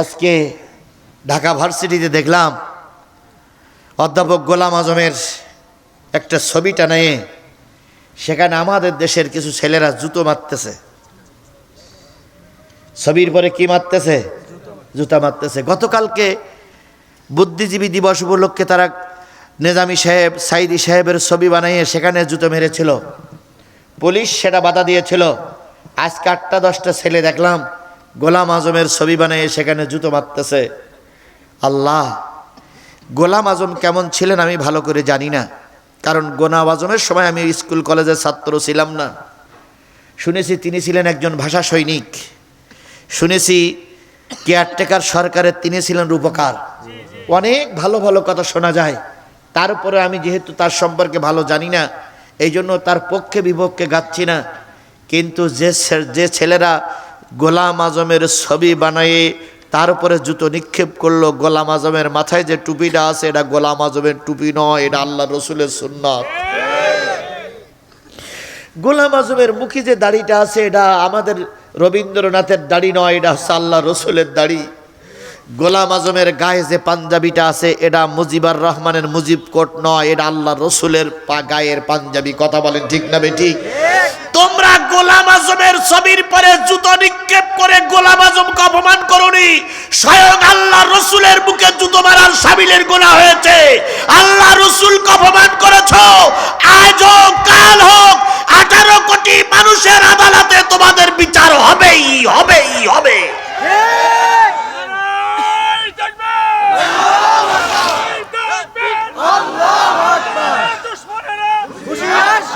আজকে ঢাকা ভার্সিটিতে দেখলাম অধ্যাপক গোলাম আজমের একটা ছবিটা নিয়ে সেখানে আমাদের দেশের কিছু ছেলেরা জুতো মারতেছে। ছবির পরে কি মারতেছে? জুতা মারতেছে। গতকালকে বুদ্ধিজীবী দিবস উপলক্ষে তারা নেজামি সাহেব, সাইদি সাহেবের ছবি বানিয়ে সেখানে জুতো মেরেছিল। পুলিশ সেটা বাধা দিয়েছিল। আজকে আটটা দশটা ছেলে দেখলাম গোলাম আজমের ছবি বানিয়ে সেখানে জুতো মারতেছে আল্লাহ, গোলাম আজম কেমন ছিলেন আমি ভালো করে জানি না। কারণ গোলাম আজমের সময় আমি স্কুল কলেজের ছাত্র ছিলাম না। শুনেছি তিনি ছিলেন একজন ভাষা সৈনিক। শুনেছি কেয়ারটেকার সরকারের তিনি ছিলেন রূপকার। অনেক ভালো ভালো কথা শোনা যায়। তারপরে আমি যেহেতু তার সম্পর্কে ভালো জানি না, এই জন্য তার পক্ষে বিপক্ষে গাচ্ছি না। কিন্তু যে যে ছেলেরা গোলাম আজমের ছবি বানিয়ে তারপরে জুতো নিক্ষেপ করল। গোলাম আজমের মাথায় যে টুপিটা আছে, এটা গোলাম আজমের টুপি নয়, এটা আল্লাহ রসুলের সুন্নাত। গোলাম আজমের মুখী যে দাড়িটা আছে, এটা আমাদের রবীন্দ্রনাথের দাড়ি নয়, এটা হচ্ছে আল্লাহ রসুলের দাড়ি। গোলাম আজমের গায়ে যে পাঞ্জাবিটা আছে, এটা মুজিবার রহমানের মুজিব কোট নয়, এটা আল্লাহ রসুলের পা গায়ের পাঞ্জাবি। কথা বলেন ঠিক না বে ঠিক? তোমরা গোলাম আজমের ছবির পরে জুতো নিক্ষেপ করে গোলাম আজমকে অপমান করনি। স্বয়ং আল্লাহ রসুলের বুকে জুতো মারার সাবিলের গোনা হয়েছে। আল্লাহ রসুলকে অপমান করেছ। আজ হোক কাল হোক, আঠারো কোটি মানুষের আদালতে তোমাদের বিচার হবেই হবেই, হবে। নারায়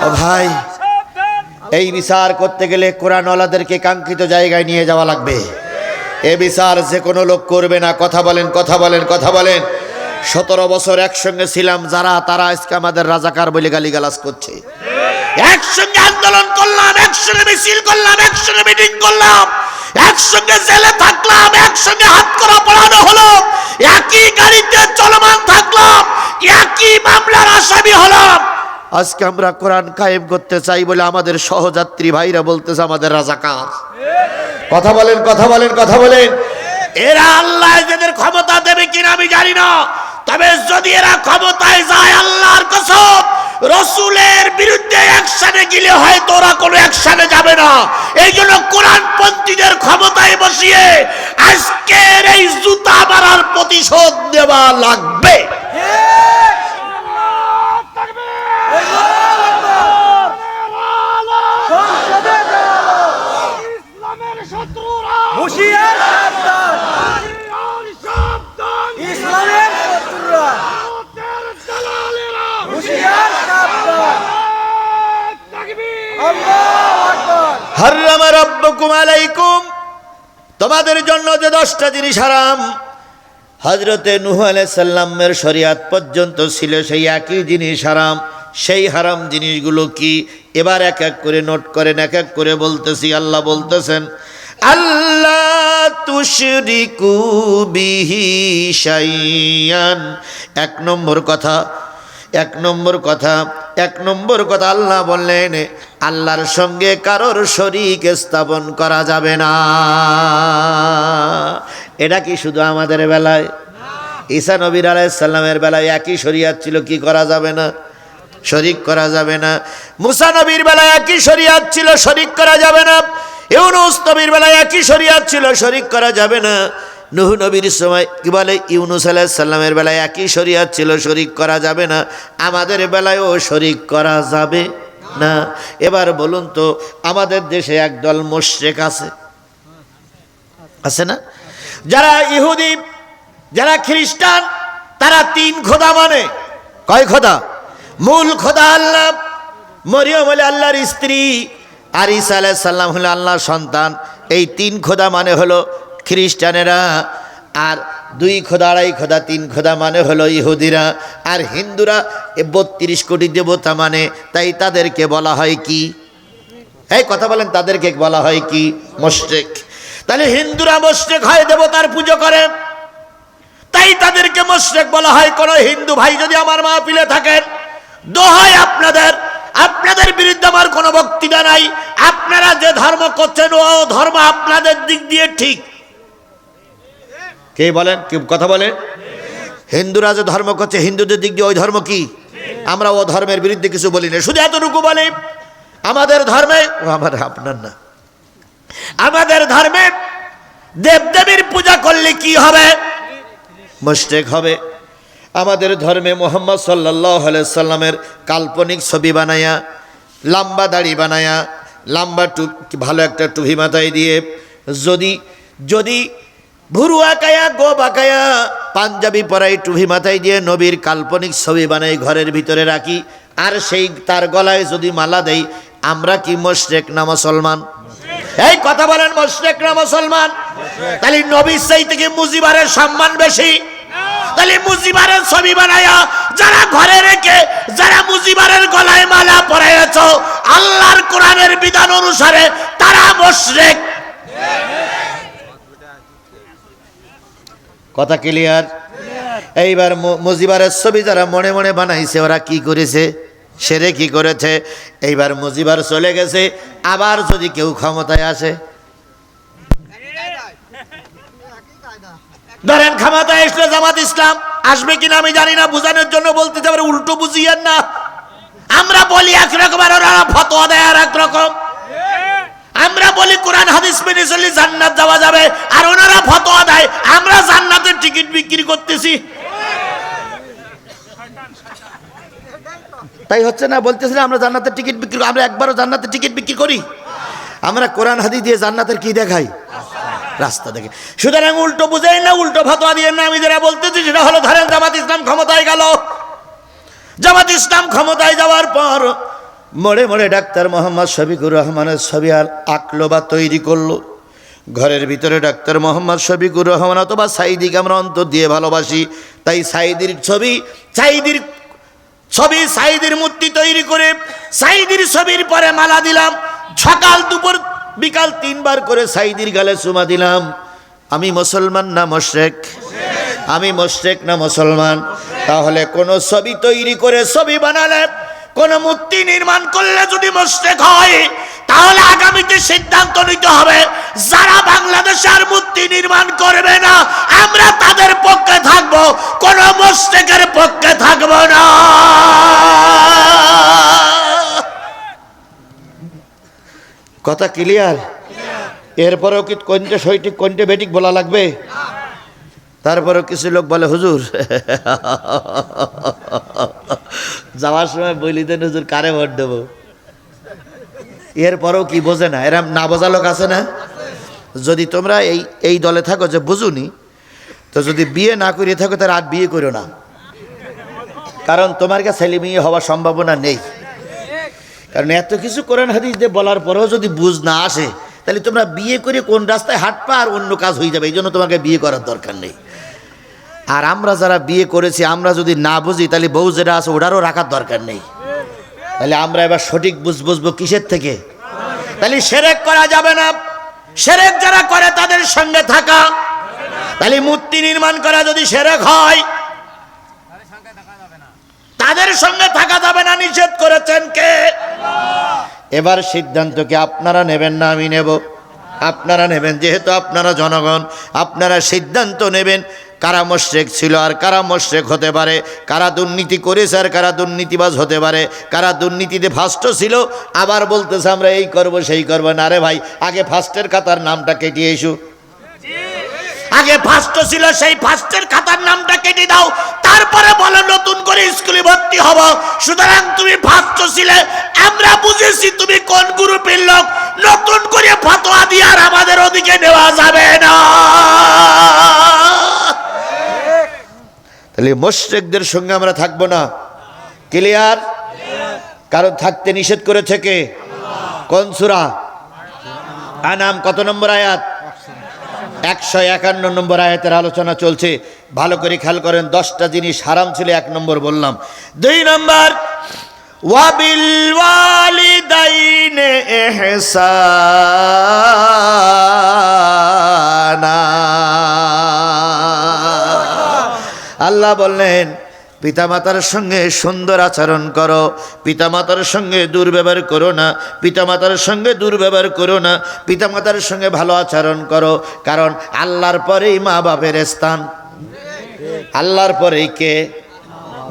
ভাই, এই বিচার করতে গেলে কোরআনওয়ালাদেরকে কাঙ্ক্ষিত জায়গায় নিয়ে যাওয়া লাগবে। এ বিচার যে কোনো লোক করবে না। কথা বলেন কথা বলেন কথা বলেন। সতেরো বছর একসঙ্গে ছিলাম যারা, তারা আজকে আমাদের রাজাকার বলে গালিগালাজ করছে। একসঙ্গে আন্দোলন করলাম, একসঙ্গে মিছিল করলাম, একসঙ্গে মিটিং করলাম, একসঙ্গে জেলে থাকলাম, একসঙ্গে হাত করা পড়ানো হলো। একই গাড়িতে চলমান থাকলাম, একই মামলার আসামি হলাম। আজকে আমরা কোরআন কায়েম করতে চাই বলে আমাদের সহযাত্রী ভাইরা বলতেছে আমাদের রাজাকার। কথা বলেন কথা বলেন কথা বলেন। এরা আল্লাহ যাদের ক্ষমতা দেবে কিনা আমি জানি না। তবে যদি এরা ক্ষমতায় যায় আল্লাহর কসম, রসুলের বিরুদ্ধে একসাথে গেলে হয়তো ওরা কোনো একসাথে যাবে না। এই জন্য কোরআন পন্থীদের ক্ষমতায় বসিয়ে আজকের এই জুতা মারার প্রতিশোধ দেওয়া লাগবে। হারাম আলাইকুম। তোমাদের জন্য যে দশটা জিনিস হারাম হজরতে নুহ সাল্লামের শরিয়াত পর্যন্ত ছিল সেই একই জিনিস হারাম। সেই হারাম জিনিসগুলো কি? এবার এক এক করে নোট করেন, এক এক করে বলতেছি, আল্লাহ বলতেছেন আল্লাহ তুশরিকু এক নম্বর কথা, এক নম্বর কথা এক নম্বর কথা আল্লাহ বললেন, আল্লাহর সঙ্গে কারোর শরিক স্থাপন করা যাবে না। এটা কি শুধু আমাদের বেলায়? ঈসা নবীর আলাইসাল্লামের বেলায় একই শরিয়াত ছিল, কি করা যাবে না? শরিক করা যাবে না। মুসা নবীর বেলায় একই শরিয়াত ছিল, শরিক করা যাবে না। ইউনুস নবীর বেলায় একই শরিয়াত ছিল, শরিক করা যাবে না। নুহ নবীর সময় কি বলে? ইউনুস আলাইসাল্লামের বেলায় একই শরিয়াত ছিল, শরিক করা যাবে না। আমাদের বেলায়ও শরিক করা যাবে না। এবার বলুন তো, আমাদের দেশে একদল মোশেক আছে। আছে না? যারা ইহুদি, যারা খ্রিস্টান, তারা তিন খোদা মানে। কয় খোদা? মূল খোদা আল্লাহ। মরিয়ম হলে আল্লাহর স্ত্রী। আর ঈসা আলাইহিস সাল্লাম হলো আল্লাহর সন্তান। এই তিন খোদা মানে হলো খ্রিস্টানেরা, আর দুই খোদা, আড়াই খোদা, তিন খোদা মানে হলো ইহুদিরা, আর হিন্দুরা এ বত্রিশ কোটি দেবতা মানে তাই তাদেরকে বলা হয় কি? এই কথা বলেন, তাদেরকে বলা হয় কি? মোশেক তাহলে হিন্দুরা মোশেক হয়, দেবতার পুজো করে। তাই তাদেরকে মোশেক বলা হয়। কোন হিন্দু ভাই যদি আমার মাহফিলে থাকেন, দোহাই আপনাদের। আপনাদের বিরুদ্ধে আমার কোনো বক্তৃতা নাই। আপনারা যে ধর্ম করছেন, ও ধর্ম আপনাদের দিক দিয়ে ঠিক। কে বলেন? কি কথা বলেন হিন্দুরা যে ধর্ম করছে, হিন্দুদের দিক দিয়ে ওই ধর্ম কি? আমরা ও ধর্মের বিরুদ্ধে কিছু বলি না। শুধু এতটুকু বলি, আমাদের ধর্মে আমার আপনার না। আমাদের ধর্মে দেবদেবীর পূজা করলে কি হবে? মুশরিক হবে। আমাদের ধর্মে মোহাম্মদ সাল্লাহ সাল্লামের কাল্পনিক ছবি বানায়া, লম্বা দাড়ি বানায়া, লম্বা টু ভালো একটা টুপি মাথায় দিয়ে যদি যদি ভুরু আঁকায়া গো বাঁকায়া পাঞ্জাবি পরাই টুপি মাথায় দিয়ে নবীর কাল্পনিক ছবি বানাই ঘরের ভিতরে রাখি। আর সেই তার গলায় যদি মালা দেই, আমরা কি মোশরেক না মুসলমান? এই কথা বলেন, মোশরেক না মুসলমান? তাহলে নবীর সেই থেকে মুজিবারের সম্মান বেশি। তাহলে মুজিবারের ছবি বানায়া যারা ঘরে রেখে, যারা মুজিবারের গলায় মালা পরাইয়াছ, আল্লাহর কোরআনের বিধান অনুসারে তারা মোশরেক। কথা ক্লিয়ার এইবার মুজিবারের ছবি যারা মনে মনে বানাইছে, ওরা কি করেছে? সেরে কি করেছে? এইবার মুজিবার চলে গেছে, আবার যদি কেউ ক্ষমতায় আসে। ধরেন ক্ষমতায় আসলে জামাত ইসলাম, আসবে কিনা আমি জানি না, বোঝানোর জন্য বলতে পারে উল্টো বুঝিয়েন না। আমরা বলি একরকম আর ওরা ফতোয়া দেয় আর একরকম আমরা বলি কোরআন হাদিস মেনে চলি জান্নাত যাওয়া যাবে, আর ওনারা ফতোয়া দেয়, আমরা জান্নাতের টিকিট বিক্রি করতেছি। তাই হচ্ছে না বলতেছিলাম আমরা জান্নাতের টিকিট বিক্রি করি। আমরা একবারও জান্নাতের টিকিট বিক্রি করি। আমরা কোরআন হাদিস দিয়ে জান্নাতের কি দেখাই? রাস্তা দেখে। সুতরাং উল্টো বুঝাই না, উল্টো ফতোয়া দিয়ে না, আমি যেটা বলতেছি সেটা হলো, ধরেন জামাত ইসলাম ক্ষমতায় গেল। জামাত ইসলাম ক্ষমতায় যাওয়ার পর মোড়ে মোড়ে ডাক্তার মোহাম্মদ শফিকুর রহমানের ছবি আর আঁকলো বা তৈরি করল। ঘরের ভিতরে ডাক্তার মোহাম্মদ শফিকুর রহমান অথবা সাইদিকে আমরা অন্তর দিয়ে ভালোবাসি। তাই সাইদির ছবি সাইদির ছবি সাইদির মূর্তি তৈরি করে সাইদির ছবির পরে মালা দিলাম। সকাল, দুপুর, বিকাল তিনবার করে সাইদির গালে চুমা দিলাম। আমি মুসলমান না মোশরেক? আমি মোশরেক না মুসলমান? তাহলে কোনো ছবি তৈরি করে ছবি বানালে কোন মূর্তি নির্মাণ করলে যদি মোশরেক হয় তাহলে আগামীতে সিদ্ধান্ত নিতে হবে যারা বাংলাদেশে আর মূর্তি নির্মাণ করবে না আমরা তাদের পক্ষে থাকব কোন মোশরেকের পক্ষে থাকব না। কথা ক্লিয়ার এরপরেও কি কোনটা সৈটিক কোনটা বেটিক বলা লাগবে? তারপরেও কিছু লোক বলে, হুজুর, যাওয়ার সময় বলি দেন, হুজুর, কারে ভোট দেবো? এরপরেও কি বোঝে না? এরম না বোঝা লোক আছে না? যদি তোমরা এই এই দলে থাকো যে বুঝুনি, তো যদি বিয়ে না করিয়ে থাকো তার আর বিয়ে করো না। কারণ তোমার কাছে ছেলে মেয়ে হওয়ার সম্ভাবনা নেই। কারণ এত কিছু কোরআন হাদিস দিয়ে বলার পরেও যদি বুঝ না আসে, তাহলে তোমরা বিয়ে করে কোন রাস্তায় হাঁটপা আর অন্য কাজ হয়ে যাবে। এই জন্য তোমাকে বিয়ে করার দরকার নেই। আর আমরা যারা বিয়ে করেছি, আমরা যদি না বুঝি, তাহলে বউ যেটা আছে, ওটারও রাখার দরকার নেই। তাহলে আমরা এবার সঠিক বুঝ বুঝব কিসের থেকে? তাহলে সেরেক করা যাবে না। সেরেক যারা করে, তাদের সঙ্গে থাকা। তাহলে মূর্তি নির্মাণ করা যদি সেরেক হয়, তাদের সঙ্গে থাকা যাবে না। নিষেধ করেছেন কে? এবার সিদ্ধান্ত কি আপনারা নেবেন না, আমি নেব। আপনারা নেবেন, যেহেতু আপনারা জনগণ, আপনারা সিদ্ধান্ত নেবেন। কারা মোশরেক ছিল আর কারা মোশরেক হতে পারে? কারা দুর্নীতি করেছে আর কারা দুর্নীতিবাজ হতে পারে? কারা দুর্নীতিতে ফার্স্ট ছিল? আবার বলতেছে, আমরা এই করব, সেই করব। না রে ভাই, আগে ফার্স্টের খাতার নামটা কেটে এসু। আগে ফার্স্ট ছিল, সেই ফার্স্টের খাতার নামটা কেটে দাও। তারপরে বলো, নতুন করে স্কুলে ভর্তি হব। সুতরাং তুমি ফার্স্ট ছিলে। আমরা বুঝেছি তুমি কোন গ্রুপের লোক। নতুন করে ফতোয়া দিয়ে আর আমাদের ওদিকে নেওয়া যাবে না। তাহলে মোশরেকদের সঙ্গে আমরা থাকব না। ক্লিয়ার? কারণ থাকতে নিষেধ করে কে? কোন সুরা? আনাম কত নম্বর আয়াত? একশো একান্ন নম্বর আয়াতের আলোচনা চলছে। ভালো করে খেয়াল করেন, দশটা জিনিস হারাম ছিল, এক নম্বর বললাম। দুই নম্বর এহসানা আল্লাহ বললেন, পিতামাতার সঙ্গে সুন্দর আচরণ করো, পিতামাতার সঙ্গে দুর্ব্যবহার করো না, পিতামাতার সঙ্গে দুর্ব্যবহার করো না, পিতামাতার সঙ্গে ভালো আচরণ করো, কারণ আল্লাহর পরেই মা বাপের স্থান। আল্লাহর পরেই কে?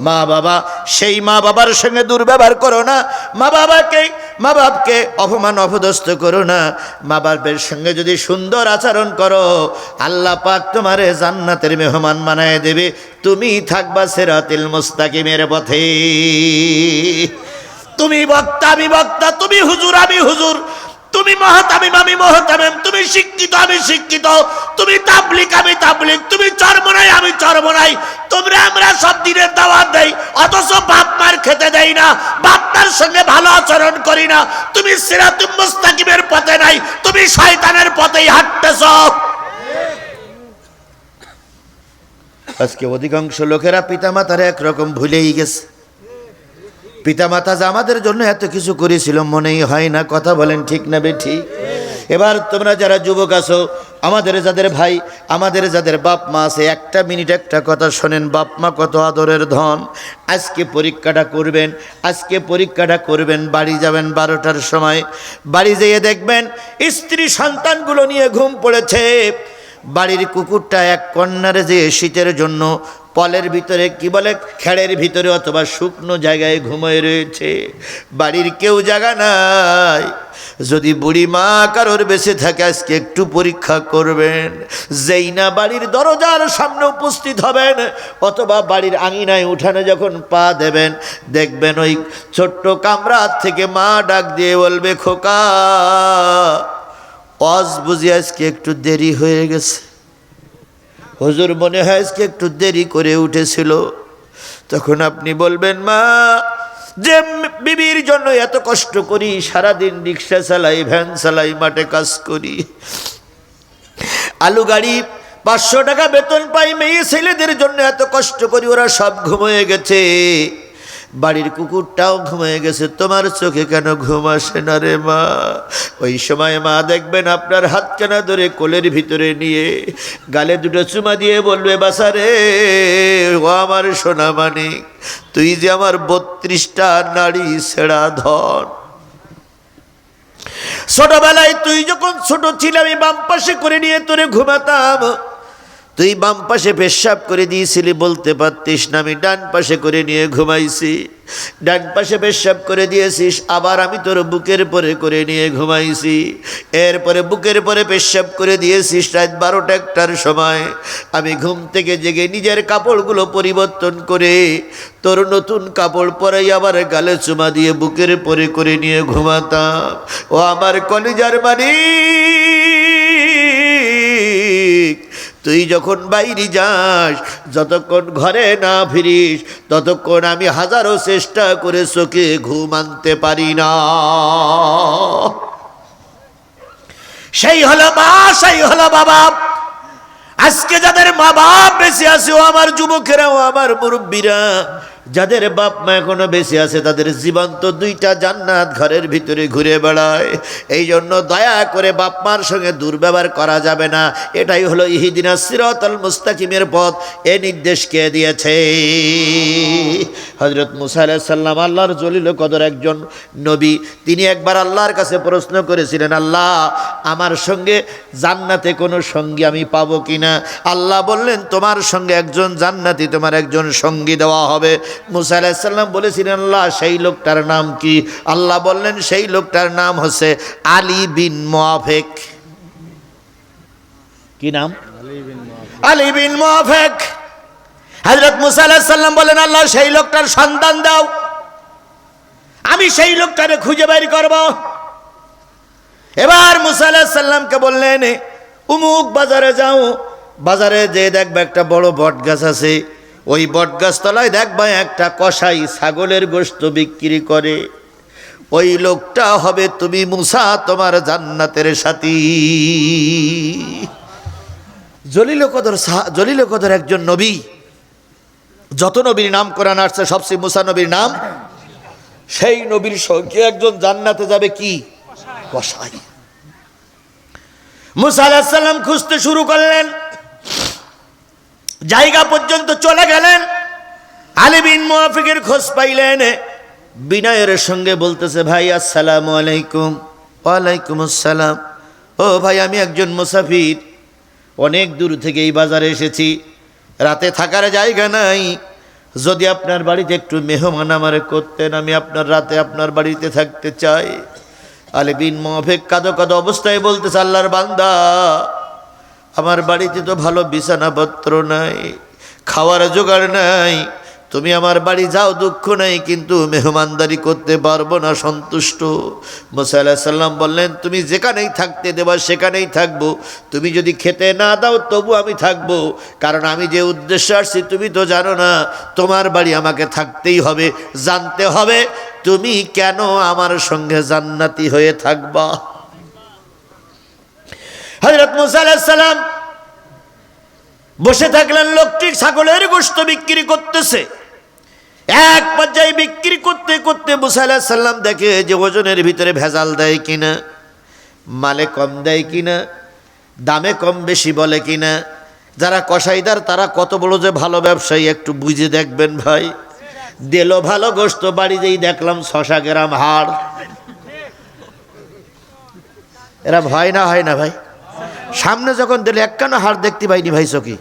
মা বাবা সেই মা বাবার সঙ্গে দুর্ব্যবহার করো না মা বাবাকে মা বাপকে অপমান অপদস্থ করো না। মা বাপের সঙ্গে যদি সুন্দর আচরণ করো, আল্লাহ পাক তোমারে জান্নাতের মেহমান বানায় দেবে। তুমি থাকবা সেরাতিল মুস্তাকিমের পথে। তুমি বক্তা আমি বক্তা তুমি হুজুর, আমি হুজুর। তুমি মহাতামিম আমি মহাতামিম, তুমি শিক্ষিত, আমি শিক্ষিত। তুমি তাবলিক, আমি তাবলিক। তুমি চরমনাই, আমি চরমনাই। তোমরা, আমরা সব দিনের দাওয়াত দেই, অথচ বাপ মার খেতে দেই না। বাপ মার সঙ্গে ভালো আচরণ করি না। তুমি সিরাতুম মুস্তাকিমের পথে নাই, তুমি শয়তানের পথেই হাঁটতেছ। আজকে অধিকাংশ লোকেরা পিতামাতার একরকম ভুলেই গেছে। পিতামাতা যে আমাদের জন্য এত কিছু করেছিল, মনেই হয় না, কথা বলেন ঠিক না বে ঠিক এবার তোমরা যারা যুবক আছো, আমাদের যাদের ভাই, আমাদের যাদের বাপ মা আছে, একটা মিনিট একটা কথা শোনেন, বাপ মা কত আদরের ধন। আজকে পরীক্ষাটা করবেন, আজকে পরীক্ষাটা করবেন, বাড়ি যাবেন বারোটার সময়। বাড়ি যেয়ে দেখবেন, স্ত্রী সন্তানগুলো নিয়ে ঘুম পড়েছে। বাড়ির কুকুরটা এক কন্যারে যে শীতের জন্য পলের ভিতরে, কি বলে, খেড়ের ভিতরে অথবা শুকনো জায়গায় ঘুমিয়ে রয়েছে। বাড়ির কেউ জায়গা নাই। যদি বুড়ি মা কারোর বেঁচে থাকে, আজকে একটু পরীক্ষা করবেন। যেই না বাড়ির দরজার সামনে উপস্থিত হবেন, অথবা বাড়ির আঙিনায় উঠানে যখন পা দেবেন, দেখবেন ওই ছোট্ট কামরা থেকে মা ডাক দিয়ে বলবে, খোকা, অজ বুঝি আজকে একটু দেরি হয়ে গেছে। হুজুর মনে হয় আজকে একটু দেরি করে উঠেছিল। তখন আপনি বলবেন, মা, যে বিবির জন্য এত কষ্ট করি, সারাদিন রিক্সা চালাই, ভ্যান চালাই, মাঠে কাজ করি। আলু গাড়ি, পাঁচশো টাকা বেতন পাই মেয়ে ছেলেদের জন্য এত কষ্ট করি, ওরা সব ঘুমিয়ে গেছে। বাড়ির কুকুরটাও ঘুমিয়ে গেছে। তোমার চোখে কেন ঘুম আসে না রে মা? ওই সময় মা দেখবেন আপনার হাত কেনা ধরে কোলের ভিতরে নিয়ে গালে দুটো চুমা দিয়ে বলবে বাসা রে, ও আমার সোনা মানিক, তুই যে আমার বত্রিশটা নারী ছেঁড়া ধন। ছোটবেলায় তুই যখন ছোট ছিল, আমি বাম পাশে করে নিয়ে তোরে ঘুমাতাম। তুই বাম পাশে পেশাব করে দিয়েছিলি বলতে পারতিস না, আমি ডান পাশে করে নিয়ে ঘুমাইছি। ডান পাশে পেশাব করে দিয়েছিস, আবার আমি তোর বুকের পরে করে নিয়ে ঘুমাইছি। এরপরে বুকের পরে পেশাব করে দিয়েছিস রাত বারোটা একটার সময়। আমি ঘুম থেকে জেগে নিজের কাপড়গুলো পরিবর্তন করে তোর নতুন কাপড় পরাই আবার গালে চুমা দিয়ে বুকের পরে করে নিয়ে ঘুমাতাম। ও আমার কলিজার মানিক তুই যখন বাইরে যাস, যতক্ষণ ঘরে না ফিরিস, ততক্ষণ আমি হাজারো চেষ্টা করে চোখে ঘুম আনতে পারি না। সেই হলো মা, সেই হলো বাবা। আজকে যাদের মা বাপ বেঁচে আছে, ও আমার যুবকেরাও, আমার মুরব্বীরা। যাদের বাপ মা এখনও বেঁচে আছে, তাদের জীবন্ত দুইটা জান্নাত ঘরের ভিতরে ঘুরে বেড়ায়। এই জন্য দয়া করে বাপ মার সঙ্গে দুর্ব্যবহার করা যাবে না। এটাই হলো ইহিদিনা সিরতল মুস্তাকিমের পথ। এ নির্দেশ কে দিয়েছে? হজরত মুসা সাল্লাম আল্লাহর জলিল কদর একজন নবী। তিনি একবার আল্লাহর কাছে প্রশ্ন করেছিলেন, আল্লাহ, আমার সঙ্গে জান্নাতে কোনো সঙ্গী আমি পাবো কিনা? আল্লাহ বললেন, তোমার সঙ্গে একজন জান্নাতি, তোমার একজন সঙ্গী দেওয়া হবে। মুসা আলাহিসাল্লাম বলেছিলেন, আল্লাহ, সেই লোকটার নাম কি? আল্লাহ বললেন, সেই লোকটার নাম হচ্ছে আলী বিন মোয়াফেক কি নাম? আলী বিন মোয়াফেক হজরত মুসা আলাহিসাল্লাম বলেন, আল্লাহ, সেই লোকটার সন্তান দাও। আমি সেই লোকটারে খুঁজে বের করব। এবার মুসা আলাহিসাল্লামকে বললেন, উমুক বাজারে যাও। বাজারে যে দেখবে একটা বড় বট গাছ আছে। ওই বট গাছ তলায় দেখবা একটা কষাই ছাগলের গোস্ত বিক্রি করে। ওই লোকটা হবে তুমি মুসা, তোমার জান্নাতের সাথী। জলিল কদর সা- জলিল কদর একজন নবী। যত নবীর নাম কোরআন আসছে, সবচেয়ে মুসা নবীর নাম। সেই নবীর সঙ্গে একজন জান্নাতে যাবে কি? কষাই মুসা আলাহিসাল্লাম খুঁজতে শুরু করলেন। জায়গা পর্যন্ত চলে গেলেন। আলী বিন খোঁজ পাইলেন। বিনয়ের সঙ্গে বলতেছে, ভাই, আসসালামু আলাইকুম। ওয়ালাইকুম আসসালাম ও ভাই, আমি একজন মুসাফির। অনেক দূর থেকে এই বাজারে এসেছি। রাতে থাকার জায়গা নাই। যদি আপনার বাড়িতে একটু মেহমান আমার করতেন, আমি আপনার রাতে আপনার বাড়িতে থাকতে চাই। আলে বিন মফেক কাদো কাদো অবস্থায় বলতেছে, আল্লাহর বান্দা আমার বাড়িতে তো ভালো বিছানাপত্র নাই, খাওয়ার জোগাড় নাই, তুমি আমার বাড়ি যাও, দুঃখ নাই, কিন্তু মেহমানদারি করতে পারব না, সন্তুষ্ট। মোসা সাল্লাম বললেন, তুমি যেখানেই থাকতে দেবা, সেখানেই থাকব। তুমি যদি খেতে না দাও, তবু আমি থাকব। কারণ আমি যে উদ্দেশ্যে আসছি, তুমি তো জানো না, তোমার বাড়ি আমাকে থাকতেই হবে, জানতে হবে, তুমি কেন আমার সঙ্গে জান্নাতি হয়ে থাকবা? হজরত মুসা সাল্লাম বসে থাকলেন, লোকটি ছাগলের গোস্ত বিক্রি করতেছে। এক পর্যায়ে বিক্রি করতে করতে মুসা সাল্লাম দেখে যে ওজনের ভিতরে ভেজাল দেয় কিনা, মালে কম দেয় কিনা, দামে কম বেশি বলে কিনা, যারা কসাইদার তারা কত বড় যে ভালো ব্যবসায়ী, একটু বুঝে দেখবেন ভাই। দিল ভালো গোস্ত বাড়িতেই দেখলাম শশা গ্রাম হাড়। এরা ভয় না হয় না ভাই? সামনে যখন দিলে, একখানা হাড় দেখতে পাইনি ভাই চকি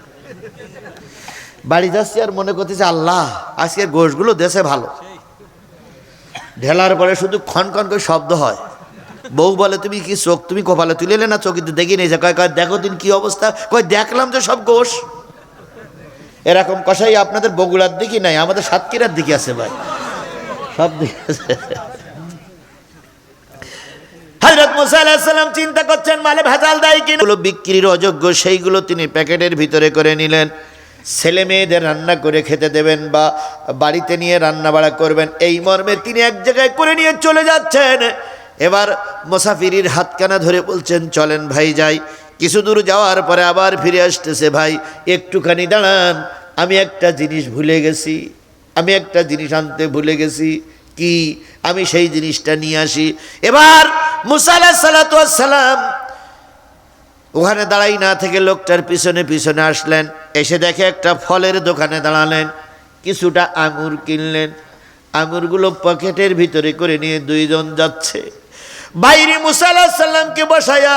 বাড়ি যাচ্ছি আর মনে করতেছে, আল্লাহ, আজকের গোশগুলো দেশে ভালো। ঢেলার পরে শুধু খন খন করে শব্দ হয়। বউ বলে, তুমি কি চোখ, তুমি কপালে তুলে এলে না চকিতে দেখি নেই কয় কয়, দেখো দিন কি অবস্থা। কয়, দেখলাম তো সব গোশ। এরকম কষাই আপনাদের বগুড়ার দিকে নাই, আমাদের সাতক্ষীরার দিকে আছে ভাই। সব দিকে আছে। হজরত মুসা আলাহিসাল্লাম চিন্তা করছেন, মালে ভেজাল দেয় কিনা? বিক্রির অযোগ্য, সেইগুলো তিনি প্যাকেটের ভিতরে করে নিলেন। ছেলে মেয়েদের রান্না করে খেতে দেবেন বা বাড়িতে নিয়ে রান্না বাড়া করবেন, এই মর্মে তিনি এক জায়গায় করে নিয়ে চলে যাচ্ছেন। এবার মোসাফিরির হাতকানা ধরে বলছেন, চলেন ভাই যাই। কিছু দূর যাওয়ার পরে আবার ফিরে আসতেছে, ভাই, একটুখানি দাঁড়ান, আমি একটা জিনিস ভুলে গেছি, আমি একটা জিনিস আনতে ভুলে গেছি। কি? আমি সেই জিনিসটা নিয়ে আসি। এবার মুসাল্লাহ সালাম ওখানে দাঁড়াই না থেকে লোকটার পিছনে পিছনে আসলেন। এসে দেখে একটা ফলের দোকানে দাঁড়ালেন। কিছুটা আঙুর কিনলেন। আঙুরগুলো পকেটের ভিতরে করে নিয়ে দুইজন যাচ্ছে। বাইরে সাল্লামকে বসায়া,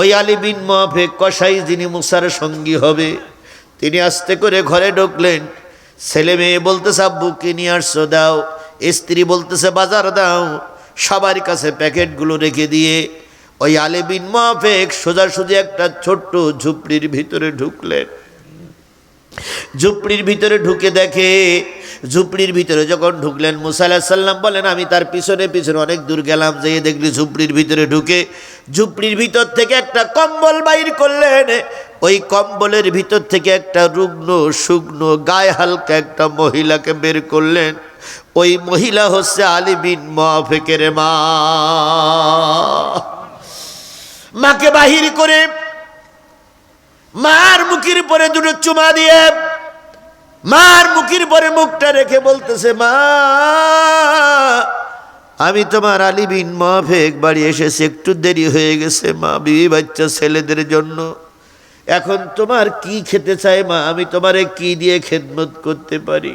ওই আলী বিন মহাফে কসাই যিনি মুসার সঙ্গী হবে, তিনি আস্তে করে ঘরে ঢুকলেন। ছেলে মেয়ে বলতেছে আব্বুকে নিয়ে আসছো? দাও। স্ত্রী বলতেছে, বাজার দাও। সবার কাছে প্যাকেটগুলো রেখে দিয়ে ওই আলী মাফেক সোজাসুজি একটা ছোট্ট ঝুপড়ির ভিতরে ঢুকলেন। ঝুপড়ির ভিতরে ঢুকে দেখে, ঝুপড়ির ভিতরে যখন ঢুকলেন, মুসা সাল্লাম বলেন, আমি তার পিছনে পিছনে অনেক দূর গেলাম, যেয়ে দেখলি ঝুপড়ির ভিতরে ঢুকে। ঝুপড়ির ভিতর থেকে একটা কম্বল বাইর করলেন। ওই কম্বলের ভিতর থেকে একটা রুগ্ন, শুকনো, গায়ে হালকা একটা মহিলাকে বের করলেন। ওই মহিলা হচ্ছে আলী বিন মহাফেকের মা। মাকে বাহির করে মার মুখের পরে দুটো চুমা দিয়ে মার মুখের পরে মুখটা রেখে বলতেছে, মা, আমি তোমার আলী বিন মাফেক বাড়ি এসেছি, একটু দেরি হয়ে গেছে, মা, বিবি বাচ্চা ছেলেদের জন্য। এখন তোমার কি খেতে চায়, মা? আমি তোমারে কি দিয়ে খেদমত করতে পারি?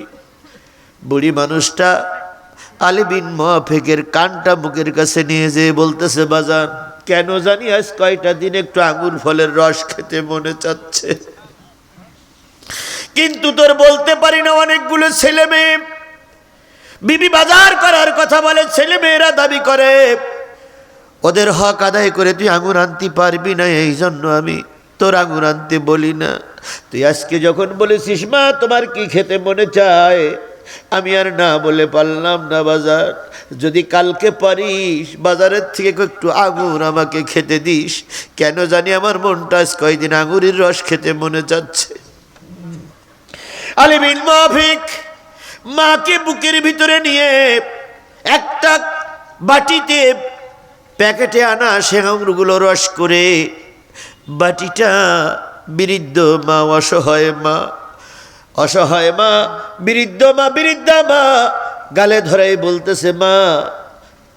বুড়ি মানুষটা আলী বিন মাফেকের কানটা মুখের কাছে নিয়ে যেয়ে বলতেছে, বাজান, কেন জানি আজ কয়টা দিন একটু আঙুর ফলের রস খেতে মনে চাচ্ছে। কিন্তু তোর বলতে পারি না অনেকগুলো ছেলে মেয়ে। বিবি বাজার করার কথা বলে ছেলে মেয়েরা দাবি করে, ওদের হক আদায় করে তুই আঙুর আনতে পারবি না, এই জন্য আমি তোর আঙুর আনতে বলি না। তুই আজকে যখন বলেছিস, মা, তোমার কি খেতে মনে চায়? আমি আর না বলে পারলাম না বাজার। যদি কালকে পারিস, বাজারের থেকে একটু আঙুর আমাকে খেতে দিস। কেন জানি আমার মনটা আজ কয়দিন আঙুরের রস খেতে মনে যাচ্ছে। আলিবিন মাফিক মাকে বুকের ভিতরে নিয়ে একটা বাটিতে প্যাকেটে আনা সে আঙুরগুলো রস করে, বাটিটা বৃদ্ধ মা, অসহায় মা অসহায় মা, বৃদ্ধ মা, বৃদ্ধা মা, গালে ধরাই বলতেছে, মা,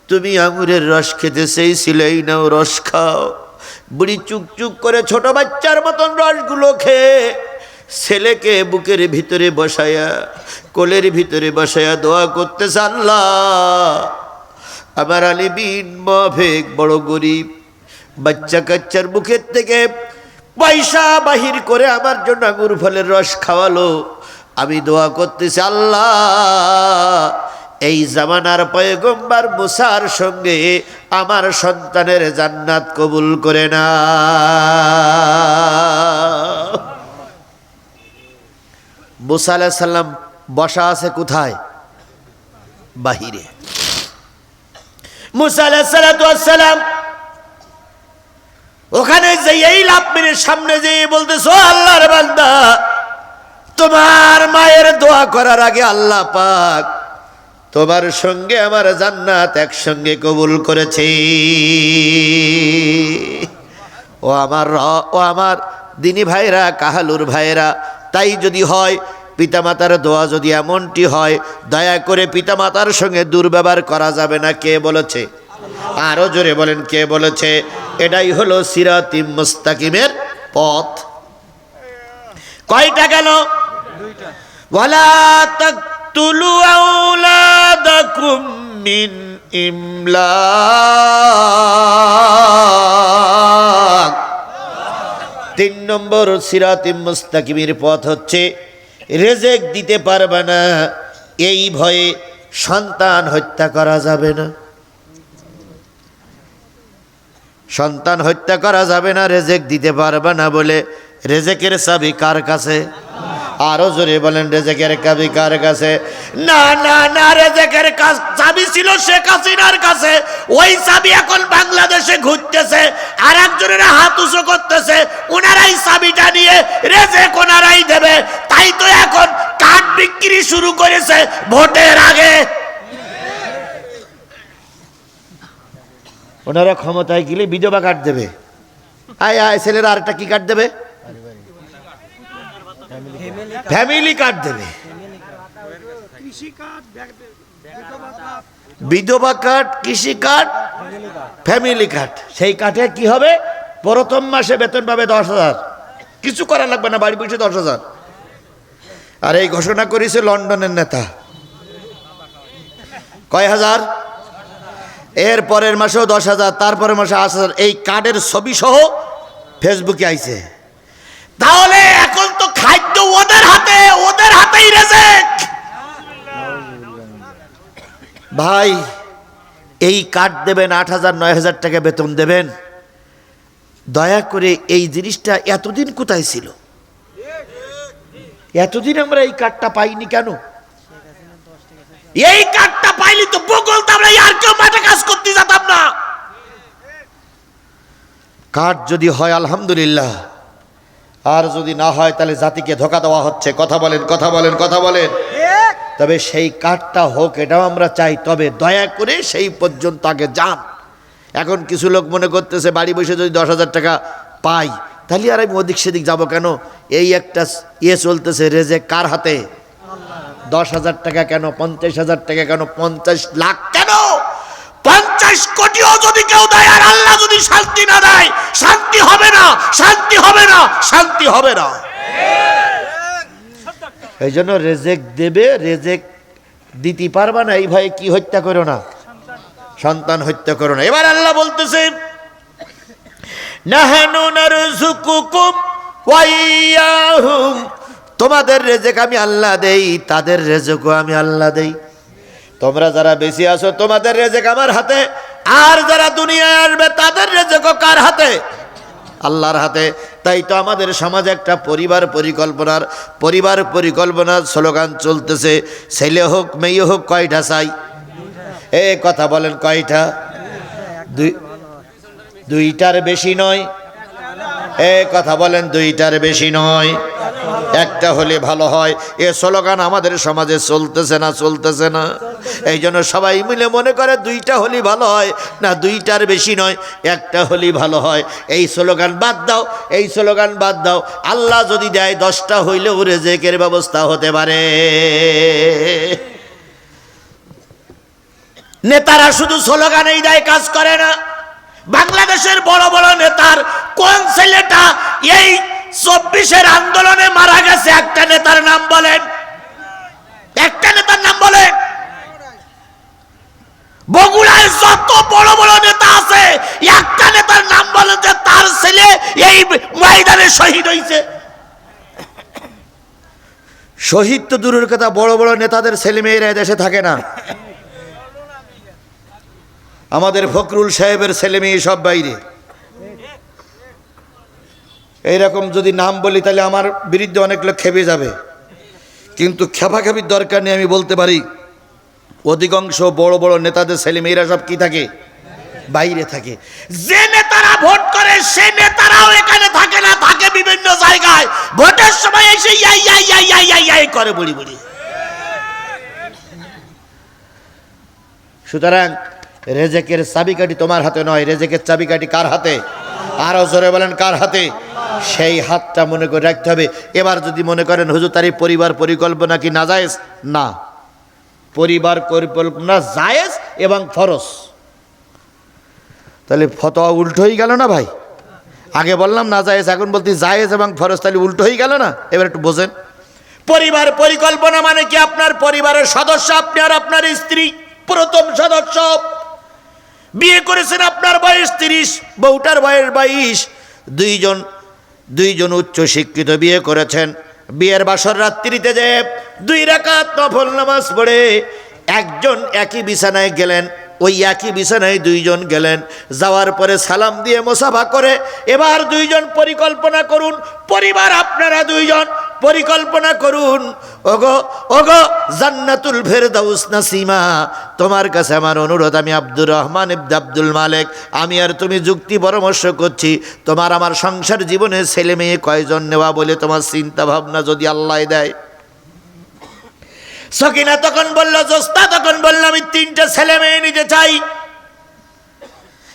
তুমি আঙুরের রস খেতে চেয়েছিলেই নাও রস খাও। বুড়ি চুক চুক করে ছোট বাচ্চার মতন রসগুলো খেয়ে ছেলেকে বুকের ভিতরে বসায়া, কোলের ভিতরে বসায়া দোয়া করতেছে, আল্লাহ, আমার আলী বিন মফেক বড় গরিব। বাচ্চা কাচ্চার মুখের থেকে পয়সা বাহির করে আমার জন্য আঙুর ফলের রস খাওয়ালো। আমি দোয়া করতেছি, আল্লাহ, এই জামানার পয়গম্বার মুসার সঙ্গে আমার সন্তানের জান্নাত কবুল করে না। মুসা আলাহ সাল্লাম বসা আছে কোথায়? বাহিরে। মুসা আলাহ সালাম ওখানে যে এই লাভ মেরে সামনে যে বলতেছো, আল্লাহর বান্দা, তোমার মায়ের দোয়া করার আগে আল্লাহ পাক তোমার সঙ্গে আমার জান্নাত একসঙ্গে কবুল করেছে। ও আমার ও আমার দিনী ভাইরা, কাহালুর ভাইরা, তাই যদি হয়, পিতামাতার দোয়া যদি এমনটি হয়, দয়া করে পিতামাতার সঙ্গে দুর্ব্যবহার করা যাবে না, কে বলেছে? আরও জোরে বলেন, কে বলেছে? এটাই হলো সিরাতিম মুস্তাকিমের পথ। কয়টা গেল? মিন ইমলাক তিন নম্বর সিরাতিম মুস্তাকিমের পথ হচ্ছে, রেজেক দিতে পারবে না, এই ভয়ে সন্তান হত্যা করা যাবে না। সন্তান হত্যা করা যাবে না, রেজেক দিতে পারবে না বলে রেজেকের চাবি কার কাছে? আরও জোরে বলেন, রেজেকের কাবি কার কাছে? না না না, রেজেকের চাবি ছিল শেখ হাসিনার কাছে। ওই চাবি এখন বাংলাদেশে ঘুরতেছে আর একজনের হাত উঁচু করতেছে ওনারাই চাবিটা নিয়ে রেজেক ওনারাই দেবে। তাই তো এখন কাঠ বিক্রি শুরু করেছে ভোটের আগে। ওনারা ক্ষমতায় গেলে বিধবা কার্ড দেবে। আয় আয়, ছেলেরা আরেকটা কি কার্ড দেবে? ফ্যামিলি কার্ড দেবে। বিধবা কার্ড কৃষি কার্ড ফ্যামিলি কার্ড সেই কার্ডে কি হবে? প্রথম মাসে বেতন পাবে দশ হাজার। কিছু করা লাগবে না, বাড়ি বসে দশ হাজার। আর এই ঘোষণা করেছে লন্ডনের নেতা। কয় হাজার? এর পরের মাসেও দশ হাজার তারপরের মাসে আট হাজার। এই কার্ডের ছবি সহ ফেসবুকে আইছে। তাহলে এখন তো খাদ্য ওদের হাতে, ওদের হাতেই রেজেক ভাই, এই কার্ড দেবেন আট হাজার, নয় হাজার টাকা বেতন দেবেন। দয়া করে এই জিনিসটা এতদিন কোথায় ছিল? এতদিন আমরা এই কার্ডটা পাইনি কেন? এই কার্ডটা পাইলি তো বগল তো আমরা আর কেউ মাঠে কাজ করতে যেতাম না। কার্ড যদি হয় আলহামদুলিল্লাহ। আর যদি না হয় তাহলে জাতিকে ধোকা দেওয়া হচ্ছে। কথা বলেন কথা বলেন কথা বলেন। তবে সেই কার্ডটা হোক এটাও আমরা চাই। তবে দয়া করে সেই পর্যন্ত আগে যান। এখন কিছু লোক মনে করতেছে বাড়ি বসে যদি দশ হাজার টাকা পাই তাহলে আর আমি ওদিক সেদিক যাব কেন? এই একটা ইয়ে চলতেছে রেজে কার হাতে? দশ হাজার টাকা কেন? পঞ্চাশ হাজার টাকা কেন? পঞ্চাশ লাখ কেন? পঞ্চাশ কোটিও যদি কেউ দেয় আর আল্লাহ যদি শান্তি না দেয়, শান্তি হবে না, শান্তি হবে না, শান্তি হবে না। এই জন্য রেজেক দেবে, রেজেক দিতে পারবা না, এই ভয়ে কি হত্যা করো না? সন্তান হত্যা করো না। এবার আল্লাহ বলতেছে, নাহানু নারযুকুকুম ওয়া ইয়াহুম তোমাদের রেজেক আমি আল্লাহ দেই, তাদের রেজেকও আমি আল্লাহ দেই। তোমরা যারা বেশি আছো, তোমাদের রেজেক আমার হাতে। আর যারা দুনিয়ায় আসবে, তাদের রেজেকও কার হাতে? আল্লাহর হাতে। তাই তো আমাদের সমাজে একটা পরিবার পরিকল্পনার পরিবার পরিকল্পনার স্লোগান চলতেছে, ছেলে হোক, মেয়ে হোক, কয়টা চাই? এ কথা বলেন কয়টা? দুই দুইটার বেশি নয়। এ কথা বলেন দুইটার বেশি নয়। একটা হলে ভালো হয়। এ স্লোগান আমাদের সমাজে চলতেছে না চলতেছে না। এই জন্য সবাই মিলে মনে করে দুইটা হলে ভালো হয়, না দুইটার বেশি নয়, একটা হলে ভালো হয়। এই স্লোগান বাদ দাও, এই স্লোগান বাদ দাও। আল্লাহ যদি দেয় দশটা হইলেও রেজেকের ব্যবস্থা হতে পারে। নেতারা শুধু স্লোগানেই দেয়, কাজ করে না। বাংলাদেশের বড় বড় নেতার কোন ছেলেটা এই চব্বিশের আন্দোলনে মারা গেছে? একটা নেতার নাম বলেন। একটা নেতার নাম বলেন। বগুড়ায় যত বড় বড় নেতা আছে, একটা নেতার নাম বলেন যে তার ছেলে এই ময়দানে শহীদ হয়েছে শহীদ তো দূরের কথা, বড় বড় নেতাদের ছেলে মেয়েরা দেশে থাকে না। আমাদের ফখরুল সাহেবের ছেলে মেয়ে সব বাইরে। এইরকম যদি নাম বলি, তাহলে আমার বিরুদ্ধে অনেক লোক খেপে যাবে। কিন্তু খেপাখেপির দরকার নেই, আমি বলতে পারি, অধিকাংশ বড় বড় নেতাদের ছেলে মেয়েরা সব কি থাকে? বাইরে থাকে। যে নেতারা ভোট করে, সে নেতারাও এখানে থাকে না, থাকে বিভিন্ন জায়গায়। ভোটের সময় এসে ইয়াই ইয়াই ইয়াই ইয়াই ইয়াই ইয়াই করে বলি বলি সুতরাং রেজেকের চাবিকাঠি তোমার হাতে নয়, রেজেকের চাবিকাঠি কার হাতে? আরও জোরে বলেন, কার হাতে? সেই হাতটা মনে করে রাখতে হবে। এবার যদি মনে করেন, হুজুর, তার পরিবার পরিকল্পনা কি না জায়েজ না। পরিবার পরিকল্পনা জায়েজ এবং ফরস তাহলে ফতোয়া উল্টো হয়ে গেল না ভাই? আগে বললাম না জায়েজ এখন বলতে জায়েজ এবং ফরজ, তাহলে উল্টো হয়ে গেল না? এবার একটু বোঝেন। পরিবার পরিকল্পনা মানে কি? আপনার পরিবারের সদস্য, আপনি আর আপনার স্ত্রী। প্রথম সদস্য। বিয়ে করেছেন আপনার বয়স তিরিশ, বউটার বয়স বাইশ। দুইজন দুইজন উচ্চ শিক্ষিত বিয়ে করেছেন। বিয়ের বাসর রাত্রিতে যে দুই রাকাত নফল নামাজ পড়ে, একজন একই বিছানায় গেলেন, ওই একই বিছানায় দুইজন গেলেন। যাওয়ার পরে সালাম দিয়ে মোসাফা করে, এবার দুইজন পরিকল্পনা করুন, পরিবার আপনারা দুইজন পরিকল্পনা করুন। ওগো ওগো, জান্নাতুল ফেরদাউস নাসিমা, তোমার কাছে আমার অনুরোধ, আমি আব্দুর রহমান ইবনে আব্দুল মালিক, আমি আর তুমি যুক্তি পরামর্শ করছি, তোমার আমার সংসার জীবনে ছেলে মেয়ে কয়জন নেওয়া বলে তোমার চিন্তা ভাবনা যদি আল্লাহ দেয়। সকিনা তখন বলল, জোস্তা তখন বলল, আমি তিনটে ছেলে মেয়ে নিতে চাই।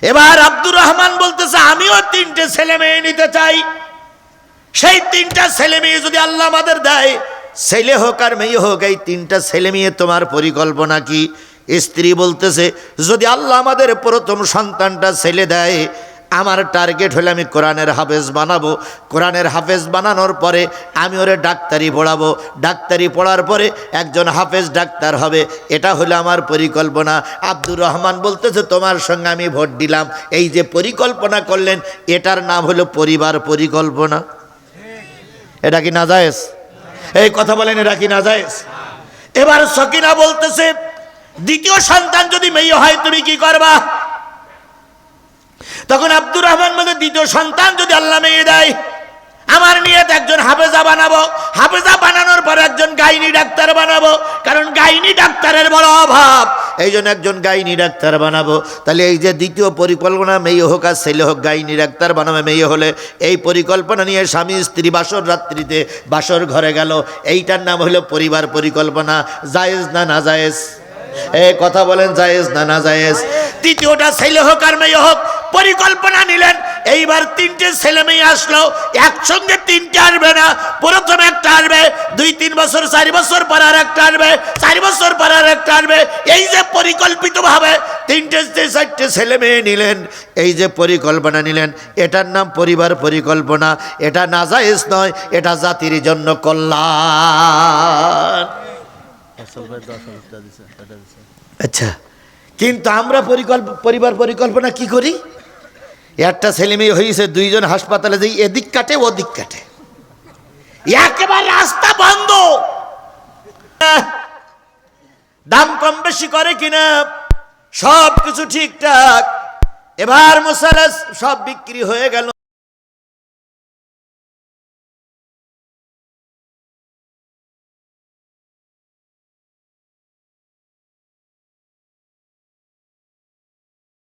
এবার আব্দুর রহমান বলতেছে, আমিও তিনটে ছেলে মেয়ে নিতে চাই। সেই তিনটা ছেলে মেয়ে যদি আল্লাহ আমাদের দেয়, ছেলে হোক আর মেয়ে হোক, এই তিনটা ছেলে মেয়ে তোমার পরিকল্পনা কি? স্ত্রী বলতেছে, যদি আল্লাহ আমাদের প্রথম সন্তানটা ছেলে দেয়, আমার টার্গেট হলে আমি কোরআনের হাফেজ বানাবো। কোরআনের হাফেজ বানানোর পরে আমি ওরে ডাক্তারি পড়াবো। ডাক্তারি পড়ার পরে একজন হাফেজ ডাক্তার হবে। এটা হলো আমার পরিকল্পনা। আব্দুর রহমান বলতেছে, তোমার সঙ্গে আমি ভোট দিলাম। এই যে পরিকল্পনা করলেন, এটার নাম হলো পরিবার পরিকল্পনা। এটা কি না জায়েজ এই কথা বলেন, এটা কি না জায়েজ এবার সকিনা বলতেছে, দ্বিতীয় সন্তান যদি মেয়ে হয়, তুমি কি করবা? তখন আব্দুর রহমান বলে, দ্বিতীয় সন্তান যদি আল্লাহ মেয়ে দেয় আমার নিয়ে একজন হাফেজা বানাবো। হাফেজা বানানোর পর একজন গাইনি ডাক্তার বানাবো। কারণ গাইনি ডাক্তারের বড় অভাব। এই জন্য একজন গাইনি ডাক্তার বানাবো। তাহলে এই যে দ্বিতীয় পরিকল্পনা, মেয়ে হোক আর ছেলে হোক, গাইনি ডাক্তার বানাবে, মেয়ে হলে এই পরিকল্পনা নিয়ে স্বামী, স্ত্রী বাসর রাত্রিতে বাসর ঘরে গেল। এইটার নাম হলো পরিবার পরিকল্পনা। জায়েজ না না জায়েজ? এ কথা বলেন জায়েজ না না জায়েজ? তৃতীয়টা ছেলে হোক আর মেয়ে হোক, পরিকল্পনা নিলেন, এইবার তিনটে ছেলে মেয়ে আসলো, একসঙ্গে তিনটে আসবে না, প্রথম একটা আসবে দুই, তিন বছর, চারি বছর পর আর একটা আসবে চারি বছর পর আর একটা আসবে এই যে পরিকল্পিত ভাবে তিনটে চারটে ছেলে মেয়ে নিলেন, এই যে পরিকল্পনা নিলেন, এটার নাম পরিবার পরিকল্পনা, এটা নাজায়েজ নয়, এটা জাতির জন্য কল্যাণ। আচ্ছা কিন্তু আমরা পরিকল্প, পরিবার পরিকল্পনা কি করি? একটা ছেলে মেয়ে হয়েছে দুইজন হাসপাতালে যাই এদিক কাটে, ওদিক কাটে। একেবারে রাস্তা বন্ধ। দাম কম বেশি করে কিনা? সব কিছু ঠিকঠাক। এবার মশালা সব বিক্রি হয়ে গেল।